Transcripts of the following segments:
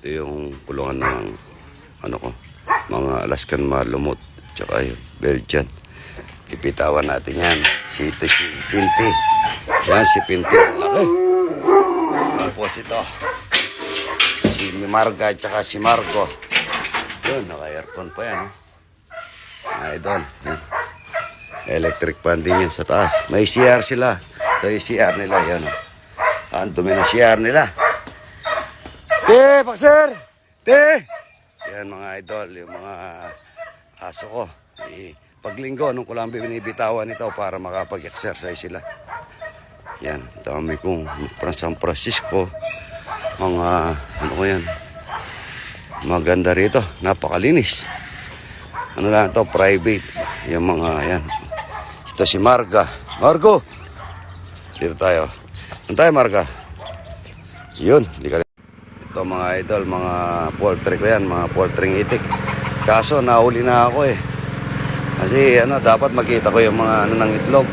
Ito yung kulungan ng ano ko, mga Alaskan Malumot, tsaka yung Belgian. Ipitawan natin yan. Si ito si Pinti. Yan si Pinti. Laki. Tapos ito. Si Marga at tsaka si Marco. Yun, naka-aircon pa yan. Oh. Mga idol. Yan. Electric fan din yan sa taas. May CR sila. Ito yung CR nila. Yan. Oh. Ang dumi ng CR nila. Te, Pakser! Te! Yan mga idol, yung mga aso ko. Eh, paglinggo, nung ko lang binibitawan ito para makapag-exercise sila. Yan, dami kong from San Francisco. Mga, ano ko yan, maganda rito, napakalinis. Ano lang to private. Yung mga, yan. Ito si Marga. Margo! Dito tayo. Saan tayo, Marga? Yun, hindi ka ito mga idol, mga poultry ko yan, mga poultry itik. Kaso nahuli na ako eh. Kasi ano, dapat makita ko yung mga ano ng itlog.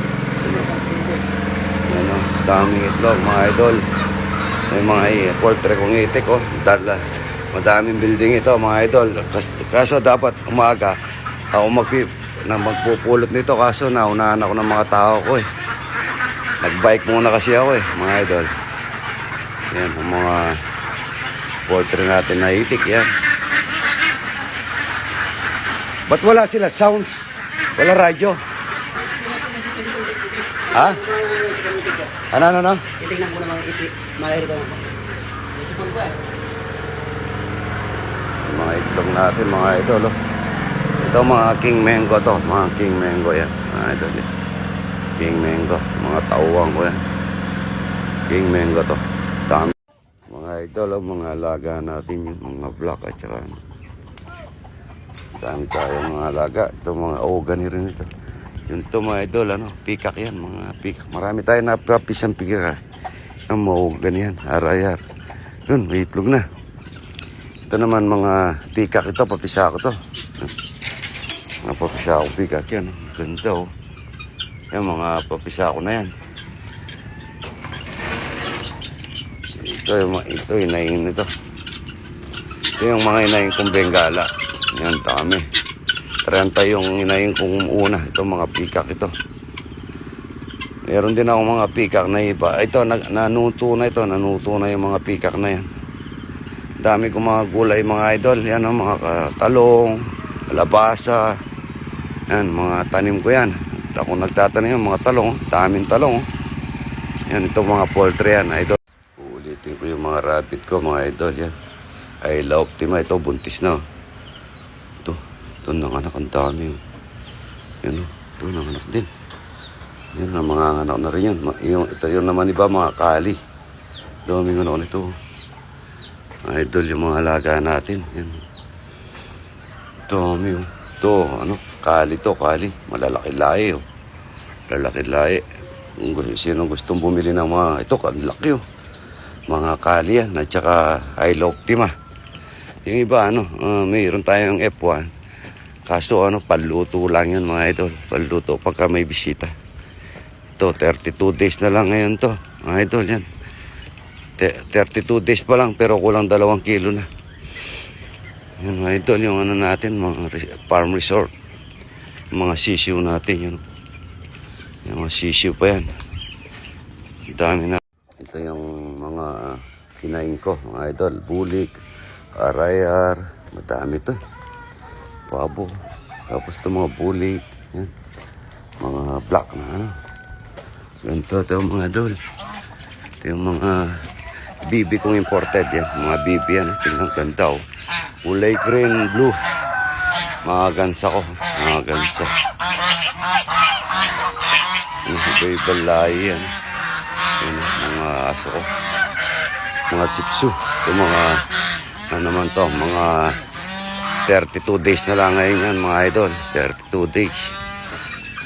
Ano, daming itlog mga idol. May mga eh, poultry kong itik oh. Dala, madaming building ito mga idol. Kas- Kaso dapat umaga ako magpi na magpupulot nito kaso naunahan ako ng mga tao ko eh. Nagbike muna kasi ako eh, mga idol. Yan, mga poultry natin na itik yan. Ba't wala sila sounds? Wala radyo? Ha? Ano, ano, ano? Titignan ko naman iti, malay ko naman. Isipon ko eh. Mga itlog natin, mga idol. Oh. Ito mga king mango to. Mga king mango yan. Mga idol yan. King mango. Mga tauwang ko yan. King mango to. Dami. Idol, oh, mga alaga natin yung mga black at saka ano. Dami tayo mga alaga. Ito mga ogani rin ito. Yung ito mga idol, ano, pikak yan, mga pikak. Marami tayo napapisang pikak. ah. Ang mga ogani yan, arayar. Yun, may itlog na. Ito naman mga pikak ito, papisa ko to. Mga papisa ko pikak yan. oh. Ganda oh. Yan mga papisa ko na yan. Ito yung mga- ito inahin nito. Ito yung mga inahin kong bengala. Yan dami. 30 yung inahin kong una. Ito mga pikak ito. Meron din ako mga pikak na iba. Ito, nag- nanuto na ito. Nanuto na yung mga pikak na yan. Dami kong mga gulay mga idol. Yan ang mga ka- talong, kalabasa. Yan, mga tanim ko yan. Ako nagtatanim ng mga talong. Daming talong. Yan, itong mga poultry yan, idol. Mga rabbit ko, mga idol. Yan. Ay, la optima. Ito, buntis na. Ito, ito nanganak ang dami. oh. Yan, oh. ito nanganak din. Yan, ang mga anak na rin. Ma- Yung, ito yun naman iba, mga kali. Daming ano nito. oh. Idol yung mga alaga natin. Yan. Dami oh. Ito, ano, kali to, kali. Malalaki lahi oh. Malalaki lahi. Kung sino gustong bumili ng mga, ito, ang laki oh. Mga kali yan, at saka Hilo Optima. Yung iba, ano, ah, mayroon tayong F1. Kaso, ano, paluto lang yan mga idol. Paluto pagka may bisita. Ito, 32 days na lang ngayon to. Mga idol, yan. Te- 32 days pa lang pero kulang dalawang kilo na. Yan mga idol, yung ano natin, mga farm resort. Mga sisiw natin, yun. Yung mga sisiw pa yan. Dami na. Ito yung mga kinain ko, mga idol. Bulik, arayar, madami to. Pabo. Tapos ito mga bulik. Yan. Mga black na ano. Ganito, ito mga idol. Ito yung mga bibi kong imported yan. Mga bibi yan. Tingnan ganda oh. Kulay green, blue. Mga gansa ko. Mga gansa. Yung iba lahi yan. Yan, mga aso ko. Mga sipsu. Ito mga, ano naman to, mga 32 days na lang ngayon yan, mga idol. 32 days.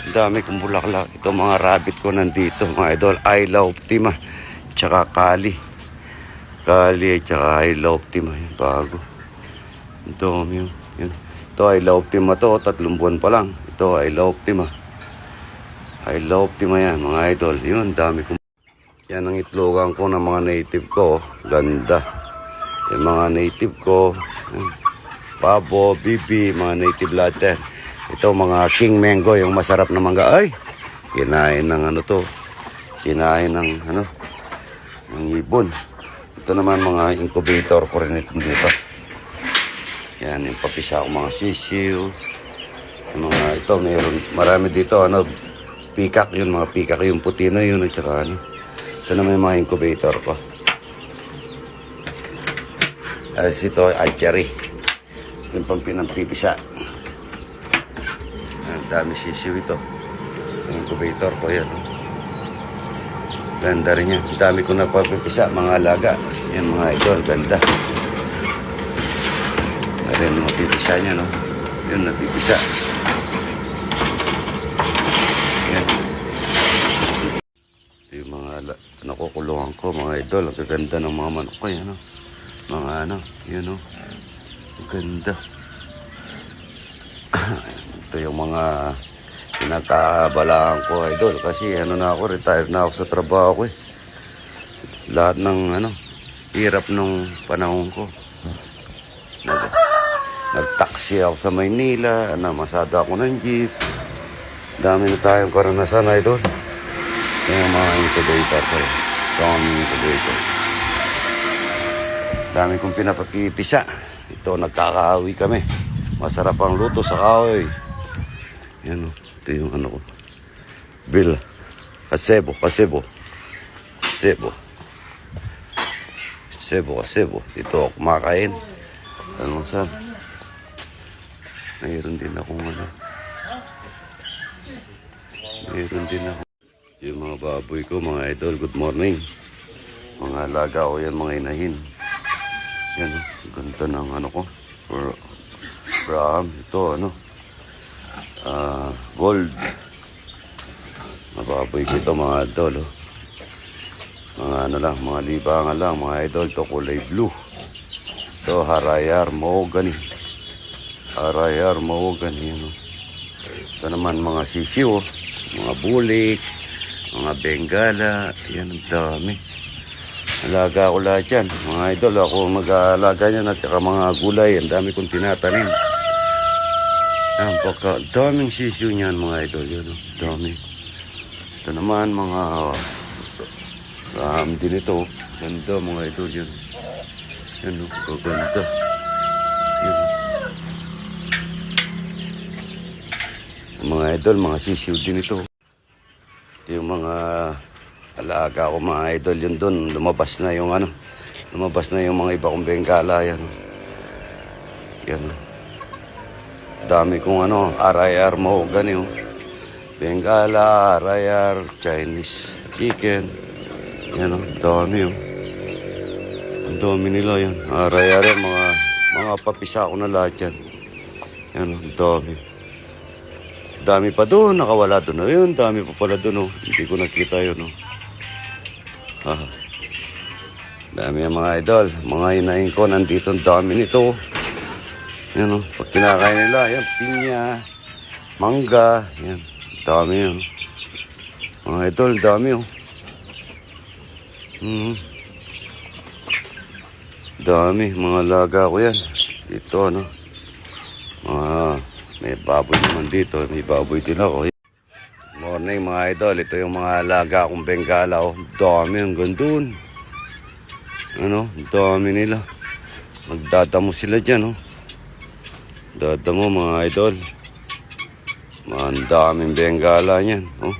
Ang dami kong bulaklak. Ito mga rabbit ko nandito, mga idol. Ayla Optima. Tsaka Kali. Kali tsaka Ayla Optima. Yan, bago. Ang dami yun. Yan. Ito Ayla Optima to. Tatlong buwan pa lang. Ito Ayla Optima. Ayla Optima yan, mga idol. Yun, dami kong... Yan ang itlogan ko ng mga native ko. Ganda. Yung mga native ko. Pabo, bibi, mga native lahat. Ito mga king mango, yung masarap na mangga. Ay! Kinain ng ano to. Kinain ng ano. Ng ibon. Ito naman mga incubator ko rin ito dito. Yan, yung papisa ko mga sisiw. Yung mga ito, mayroon, marami dito, ano, pikak yun, mga pikak yung puti na yun, at saka ano. Ito naman yung mga incubator ko. Alas ito, archery. Yung pang pinampipisa. Ang dami sisiw ito. Yung incubator ko yan. oh. Ganda rin yan. Ang dami ko napapipisa, mga alaga. Yan mga idol, ganda. Ayan, mga pipisa niya, no? Yun, napipisa. Yan. Ito yung mga ala- nakukulungan ko, mga idol. Ang gaganda ng mga manok ko, yan, no? Mga ano, yun, no? Ang ganda. Ito yung mga pinagkakabalaan ko, idol. Kasi ano na ako, retired na ako sa trabaho ko, eh. Lahat ng, ano, hirap nung panahon ko. Nag, nagtaksi ako sa Maynila, namasada ako ng jeep. Dami na tayong karanasan, idol. Yung mga incubator ko, eh. Ito ang incubator. Dami kong pinapapipisa. Ito, nagkakahawi kami. Masarap ang luto sa kahoy. Yan o. Ito yung ano ko. Bill. Kasebo, kasebo. Kasebo. Kasebo, kasebo. Ito kumakain. Ano saan? Mayroon din akong ano. Mayroon din ako. Yung mga baboy ko, mga idol, good morning. Mga alaga ko yan, mga inahin. Yan, ganda ng ano ko. For, Braham, ito ano. Ah, gold. Mababoy ko ito mga idol. Oh. Mga ano lang, mga libangan lang, mga idol. Ito kulay blue. Ito harayar mahogany. Harayar mahogany. Yan, oh. Ito naman mga sisiw. Mga bulik. Mga bengala. Yan ang dami. Alaga ko lahat yan. Mga idol, ako mag-aalaga niyan at saka mga gulay. Ang dami kong tinatanim. Yan, pagka, daming sisiyo niyan mga idol. Yan, oh, dami. Ito naman mga ram din ito. Ganda mga idol yan. Yan, oh, kaganda. Yan, oh. Mga idol, mga sisiyo din ito. Yung mga alaga ko mga idol yun doon. Lumabas na yung ano. Lumabas na yung mga iba kong bengala. Yan. Yan. Dami kong ano, RIR mo. Ganyan. Bengala, RIR, Chinese chicken. Yan o, dami o. Ang dami nila yan. RIR mga, mga papisa ko na lahat yan. Yan o, dami. Dami pa doon, nakawala doon. Ayun, dami pa pala doon. Oh. Hindi ko nakita yun. Oh. Ah. Dami ang mga idol. Mga inahin ko, nandito ang dami nito. Yan oh. Pag kinakain nila, yan, pinya, mangga, yan. Dami yan. Mga idol, dami oh. Hmm. Dami, mga laga ko yan. Dito, ano. Mga, may baboy naman dito. May baboy din ako. Morning mga idol, ito yung mga alaga kong bengala. Oh. Dami hanggang doon. Ano, dami nila. Magdadamo sila dyan, oh. Dadamo mga idol. Ang daming bengala niyan, oh.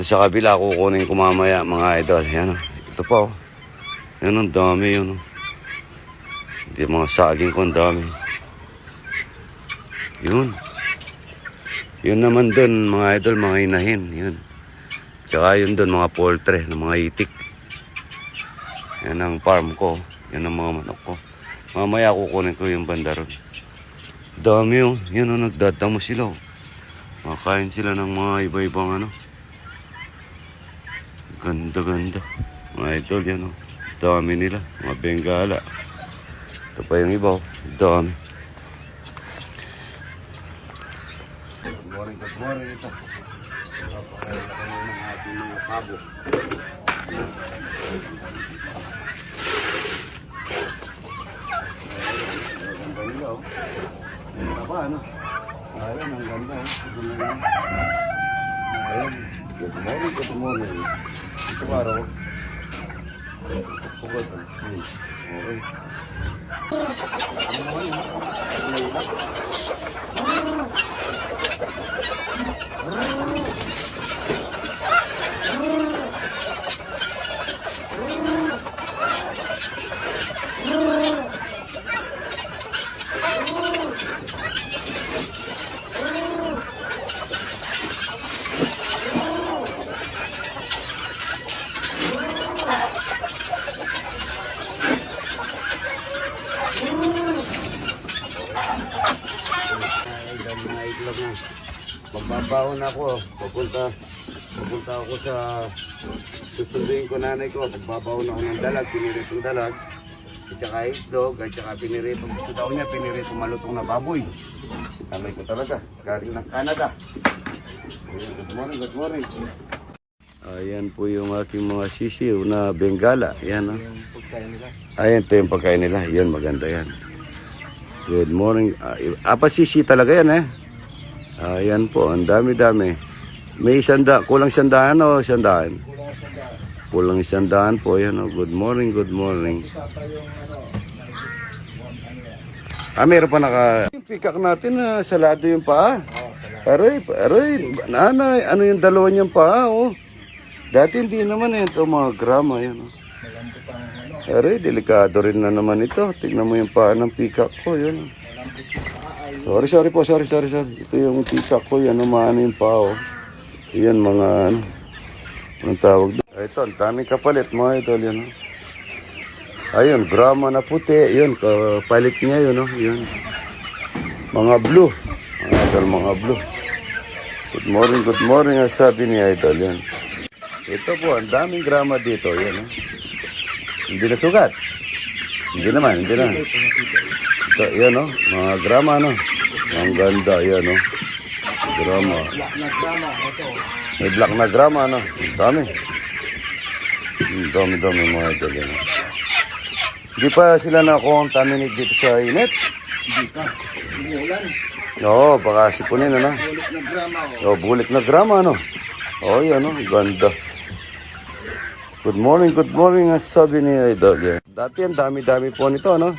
Sa kabila, kukunin ko mamaya mga idol. Yan, oh. Ito pa, oh. Yan, ang dami yun, oh. Hindi mga saging ko, ang dami. Yun. Yun naman doon, mga idol, mga inahin. Yun. Tsaka yun doon, mga poultry, na mga itik. Yan ang farm ko. Yan ang mga manok ko. Mamaya kukunin ko yung banda ron. Dami oh. Yan oh, nagdadamo sila oh. Makain sila ng mga iba-ibang ano. Ganda-ganda. Mga idol yan oh. Dami nila. Mga bengala. Ito pa yung iba oh. Dami. Good morning, ito. Napakain na kayo ng ating mga pabo. Ang ganda nila, oh. Ang taba, ano? Ayan, ang ganda, oh. Good morning. Ayan. Good morning, good morning. Ito ba, oh? Pagod, oh. Okay. Ano naman, oh? Ano naman? Magbabaon ako. Papunta, papunta ako sa susunduin ko nanay ko. Magbabaon ako ng dalag, piniritong dalag. At saka itlog, at saka piniritong gusto daw niya, piniritong malutong na baboy. Nanay ko talaga, galing ng Canada. Ayan, Good morning, good morning. Ayan po yung aking mga sisiw na bengala. Ayan, oh. Ayan, ito yung pagkain nila. Yan, maganda yan. Good morning. Ah, apa sisi talaga yan eh. Ayan po, ang dami-dami. May isanda, kulang sandaan o sandaan? Kulang sandaan po, yan o. Good morning, good morning. Ah, meron pa naka... Pikak natin na salado yung paa. Aray, aray, nanay, ano yung dalawa niyang paa, oh. Dati hindi naman eh, ito mga grama, yan, oh. Aray, delikado rin na naman ito. Tingnan mo yung paa ng peacock ko, yun. Sorry, sorry po, sorry, sorry, sorry. Ito yung peacock ko, yan, umaano yung paa, oh. Yan, mga, ano, anong tawag doon? Ito, ang daming kapalit, mga idol, yan. Ayun, grama na puti, yun, kapalit niya yun, oh, yun. Mga blue, mga idol, mga blue. Good morning, good morning, ang sabi ni idol, yan. Ito po, ang daming grama dito, yan, oh. Hindi na sugat. Hindi naman, hindi na. Ito, yan o, mga grama no. Ang ganda, yan o. Grama. May black na grama no. Ang dami. Ang dami, dami mga ito. Yan, oh. Hindi pa sila na-contaminate dito sa init. Hindi ka. Umuulan. Oo, baka sipunin ano. Ulit na drama oh. Oh, bulik na grama, no? Oh, yan, oh. Ganda. Good morning, good morning, ang sabi ni Idol. Yan. Dati ang dami-dami po nito, no?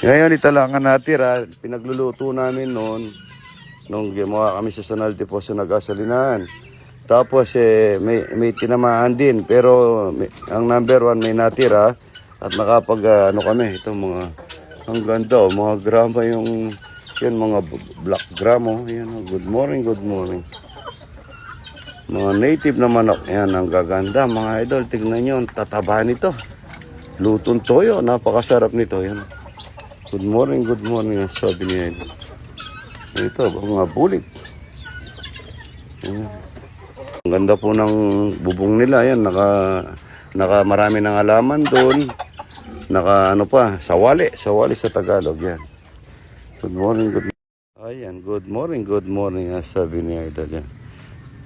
Ngayon, ito lang ang natira. Pinagluluto namin noon. Nung gumawa kami sa Sanalti po sa nagasalinahan. Tapos, eh, may, may tinamaan din. Pero, may- ang number one, may natira. At nakapag, ah, ano kami, ito mga, ang ganda, oh, mga grama yung, yan, mga black gramo. Yan, oh. good morning, good morning. Mga native na manok. Yan, ang gaganda. Mga idol, tignan nyo, tataba nito. Lutong toyo, napakasarap nito. Yan. Good morning, good morning, ang sabi niya. Ito, mga bulik. Yan. Ang ganda po ng bubong nila. Yan, naka, naka marami ng alaman doon. Naka ano pa, sawali. Sawali sa Tagalog. Yan. Good morning, good Ayan, good morning, good morning, ang sabi ni Idol. Yan.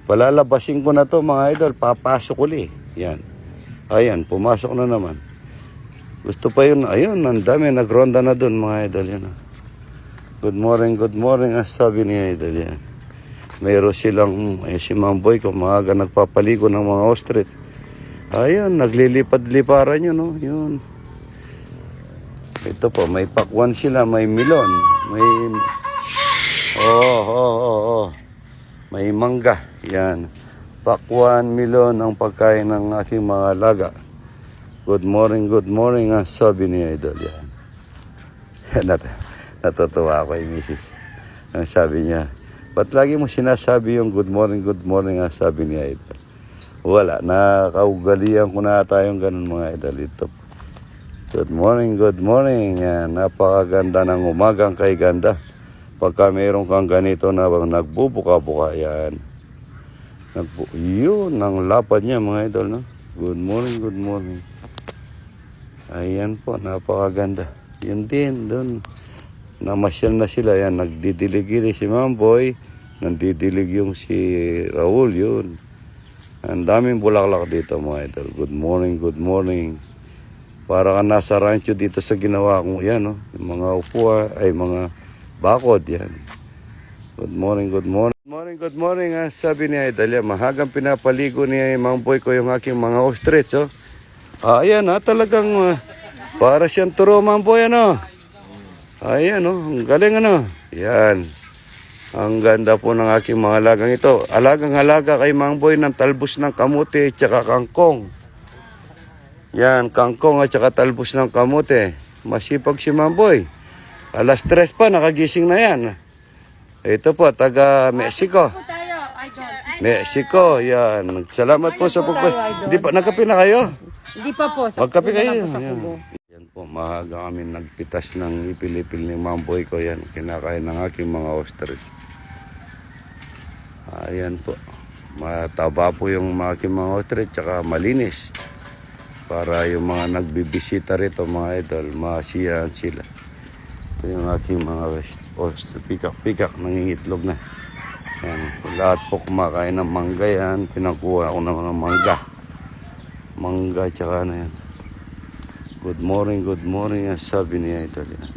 Palalabasin ko na to mga idol, papasok uli. Yan. Ayan, pumasok na naman. Gusto pa yun, ayun, ang dami, nagronda na dun mga idol. Yan. ah. Good morning, good morning, ang sabi ni idol. Yan. Mayroon silang, eh, si Mamboy, kung maaga nagpapaligo ng mga ostrich. Ayun, naglilipad-liparan yun, no? Yun. Ito po, may pakwan sila, may milon, may... Oh, oh, oh, oh. May mangga. Yan. Pakwan, milon ang pagkain ng aking mga laga. Good morning, good morning ang sabi ni Idol. Yan. Nat natutuwa ako kay Mrs. Ang sabi niya, ba't lagi mo sinasabi yung good morning, good morning ang sabi ni Idol? Wala, nakaugalian ko na tayong ganun mga Idol. Ito. Good morning, good morning. Yan, napakaganda ng umagang kay ganda. Pagka mayroon kang ganito na nagbubuka-buka yan. Nagbu yun, ang lapad niya mga idol. No? Good morning, good morning. Ayan po, napakaganda. Yun din, doon. Namasyal na sila. Yan, nagdidilig si Mamboy. Nandidilig yung si Raul, yun. Ang daming bulaklak dito mga idol. Good morning, good morning. Para ka nasa rancho dito sa ginawa ko. Yan, no? Yung mga upuan, ay mga bakod, yan. Good morning, good morning. Good morning, good morning. ah. Sabi ni Idalia, mahagang pinapaligo ni Mang Boy ko yung aking mga ostrich. Oh. Ah, ayan ha, talagang ah, para siyang turo Mang Boy ano. Ayan oh, ang galing ano. Yan. Ang ganda po ng aking mga alagang ito. Alagang halaga kay Mang Boy ng talbos ng kamuti at saka kangkong. Yan, kangkong at saka talbos ng kamuti. Masipag si Mang Boy. Alas tres pa, nakagising na yan. Ito po, taga Mexico. po. Mexico, yan. Salamat po sa pagpa... Hindi pa, nagkape na kayo? Hindi pa po. Sa Magkape kubo kayo. lang po sa Yan. kubo. yan po, mahaga kami nagpitas ng ipilipil ni Mamboy ko yan. Kinakain ng aking mga ostrich. Ayan po. Mataba po yung mga aking mga ostrich, tsaka malinis. Para yung mga nagbibisita rito, mga idol, masiyahan sila. Ito yung aking mga ostrich, pikak-pikak, nangingitlog na. Yan. Lahat po kumakain ng mangga yan. Pinakuha ko ng mga mangga. Mangga, tsaka na yan. Good morning, good morning. Ang sabi niya ito. Yan.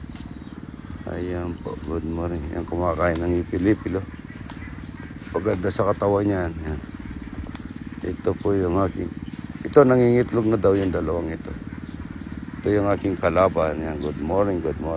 Ayan po, good morning. Yan kumakain ng ipilipilo. Paganda sa katawan niyan. Yan. Ito po yung aking... Ito, nangingitlog na daw yung dalawang ito. Ito yung aking kalaban. Yan. Good morning, good morning.